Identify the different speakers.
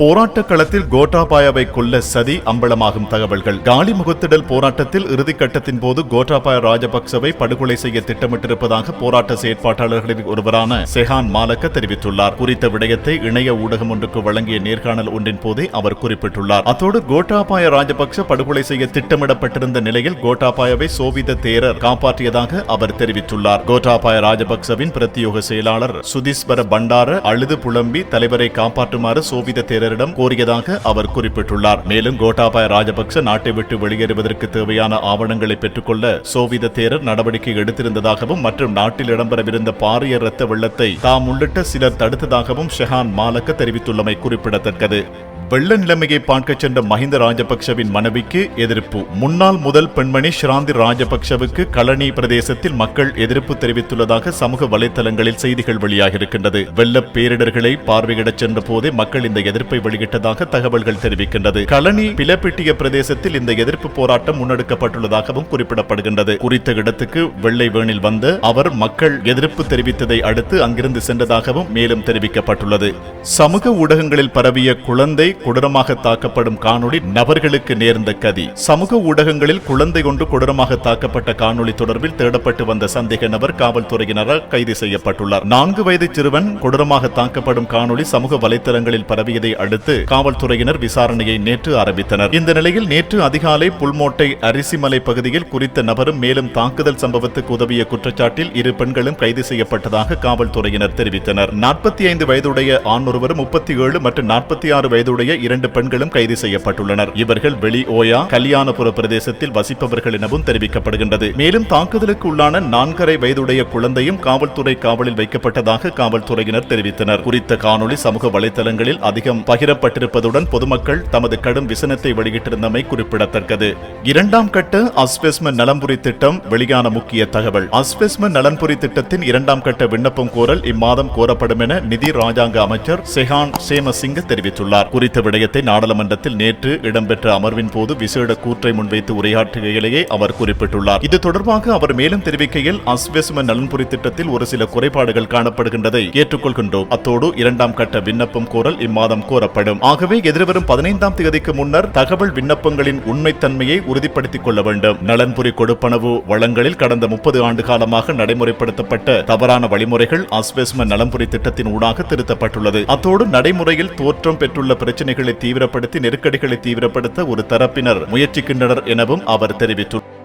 Speaker 1: போராட்ட களத்தில் கோட்டாபாயாவை கொல்ல சதி அம்பலமாகும் தகவல்கள். காலி முகத்திடல் போராட்டத்தில் இறுதிக்கட்டத்தின் போது கோட்டாபாய ராஜபக்சவை படுகொலை செய்ய திட்டமிட்டிருப்பதாக போராட்ட செயற்பாட்டாளர்களில் ஒருவரான செஹான் மாலக்க தெரிவித்துள்ளார். குறித்த விடயத்தை இணைய ஊடகம் ஒன்றுக்கு வழங்கிய நேர்காணல் ஒன்றின் போதே அவர் குறிப்பிட்டுள்ளார். அத்தோடு கோட்டாபாய ராஜபக்ச படுகொலை செய்ய திட்டமிடப்பட்டிருந்த நிலையில் கோட்டாபாயவை சோவித தேரர் காப்பாற்றியதாக அவர் தெரிவித்துள்ளார். கோட்டாபாய ராஜபக்சவின் பிரத்தியோக செயலாளர் சுதீஸ்வர பண்டார அழுது புலம்பி தலைவரை காப்பாற்றுமாறு சோவித தேரரிடம் கோரியதாக அவர் குறிப்பிட்டுள்ளார். மேலும் கோட்டாபாய ராஜபக்ச நாட்டை விட்டு வெளியேறுவதற்கு தேவையான ஆவணங்களை பெற்றுக்கொள்ள சோவித தேரர் நடவடிக்கை எடுத்திருந்ததாகவும் மற்றும் நாட்டில் இடம்பெறவிருந்த பாரிய இரத்த வெள்ளத்தை தாம் உள்ளிட்ட சிலர் தடுத்ததாகவும் ஷெஹான் மாலக்க தெரிவித்துள்ளமை குறிப்பிடத்தக்கது. வெள்ள நிலைமையை பார்க்க சென்ற மஹிந்த ராஜபக்ஷவின் மனைவிக்கு எதிர்ப்பு. முன்னாள் முதல் பெண்மணி ஷிராந்தி ராஜபக்ஷவுக்கு களனி பிரதேசத்தில் மக்கள் எதிர்ப்பு தெரிவித்துள்ளதாக சமூக வலைதளங்களில் செய்திகள் வெளியாகியிருக்கின்றது. வெள்ள பேரிடர்களை பார்வையிடச் சென்ற போதே மக்கள் இந்த எதிர்ப்பை வெளியிட்டதாக தகவல்கள் தெரிவிக்கின்றது. களனி பிலப்பிட்டிய பிரதேசத்தில் இந்த எதிர்ப்பு போராட்டம் முன்னெடுக்கப்பட்டுள்ளதாகவும் குறிப்பிடப்படுகின்றது. குறித்த இடத்துக்கு வெள்ளை வேணில் வந்த அவர் மக்கள் எதிர்ப்பு தெரிவித்ததை அடுத்து அங்கிருந்து சென்றதாகவும் மேலும் தெரிவிக்கப்பட்டுள்ளது. சமூக ஊடகங்களில் பரவிய குழந்தை கொடூரமாக தாக்கப்படும் காணொளி நபர்களுக்கு நேர்ந்த கதி. சமூக ஊடகங்களில் குழந்தை ஒன்று கொடூரமாக தாக்கப்பட்ட காணொளி தொடர்பில் தேடப்பட்டு வந்த சந்தேக நபர் காவல்துறையினரால் கைது செய்யப்பட்டுள்ளார். நான்கு வயது சிறுவன் கொடூரமாக தாக்கப்படும் காணொளி சமூக வலைத்தளங்களில் பரவியதை அடுத்து காவல்துறையினர் விசாரணையை நேற்று ஆரம்பித்தனர். இந்த நிலையில் நேற்று அதிகாலை புல்மோட்டை அரிசிமலை பகுதியில் குறித்த நபரும் மேலும் தாக்குதல் சம்பவத்துக்கு உதவிய குற்றச்சாட்டில் இரு பெண்களும் கைது செய்யப்பட்டதாக காவல்துறையினர் தெரிவித்தனர். நாற்பத்தி ஐந்து வயதுடைய ஆண் ஒருவரும் முப்பத்தி ஏழு மற்றும் நாற்பத்தி ஆறு வயதுடைய இரண்டு பெண்களும் கைது செய்யப்பட்டுள்ளனர். இவர்கள் வெளி ஓயா கல்யாணபுர பிரதேசத்தில் வசிப்பவர்கள் எனவும் தெரிவிக்கப்படுகின்றது. மேலும் தாக்குதலுக்கு உள்ளான நான்கரை வயதுடைய குழந்தையும் காவல்துறை காவலில் வைக்கப்பட்டதாக காவல்துறையினர் தெரிவித்தனர். குறித்த காணொளி சமூக வலைதளங்களில் அதிகம் பகிரப்பட்டிருப்பதுடன் பொதுமக்கள் தமது கடும் விசனத்தை வெளியிட்டிருந்தமை குறிப்பிடத்தக்கது. இரண்டாம் கட்ட அஸ்பெஸ்மன் நலம்புரி திட்டம் வெளியான முக்கிய தகவல். அஸ்பெஸ்மன் நலன்புரி திட்டத்தின் இரண்டாம் கட்ட விண்ணப்பம் கோரல் இம்மாதம் கோரப்படும் என நிதி ராஜாங்க அமைச்சர் செஹான் சேமசிங்க தெரிவித்துள்ளார். குறித்த விடயத்தை நாடாளுமன்றத்தில் நேற்று இடம்பெற்ற அமர்வின் போது விசேட கூற்றை முன்வைத்து உரையாற்றுகையிலேயே அவர் குறிப்பிட்டுள்ளார். இது தொடர்பாக அவர் மேலும் தெரிவிக்கையில் அஸ்வெசும நலன்புரி திட்டத்தில் ஒரு சில குறைபாடுகள் காணப்படுகின்றதை ஏற்றுக்கொள்கின்றோம். அத்தோடு இரண்டாம் கட்ட விண்ணப்பம் கோரல் இம்மாதம் கோரப்படும். ஆகவே எதிர்வரும் பதினைந்தாம் தேதிக்கு முன்னர் தகவல் விண்ணப்பங்களின் உண்மைத்தன்மையை உறுதிப்படுத்திக் கொள்ள வேண்டும். நலன்புரி கொடுப்பனவு வளங்களில் கடந்த முப்பது ஆண்டு காலமாக நடைமுறைப்படுத்தப்பட்ட தவறான வழிமுறைகள் அஸ்வெஸ்ம நலன்புரி திட்டத்தின் ஊடாக திருத்தப்பட்டுள்ளது. அத்தோடு நடைமுறையில் தோற்றம் பெற்றுள்ள பிரச்சனை பிரச்சினைகளை தீவிரப்படுத்தி நெருக்கடிகளை தீவிரப்படுத்த ஒரு தரப்பினர் முயற்சிக்கின்றனர் எனவும் அவர் தெரிவித்துள்ளார்.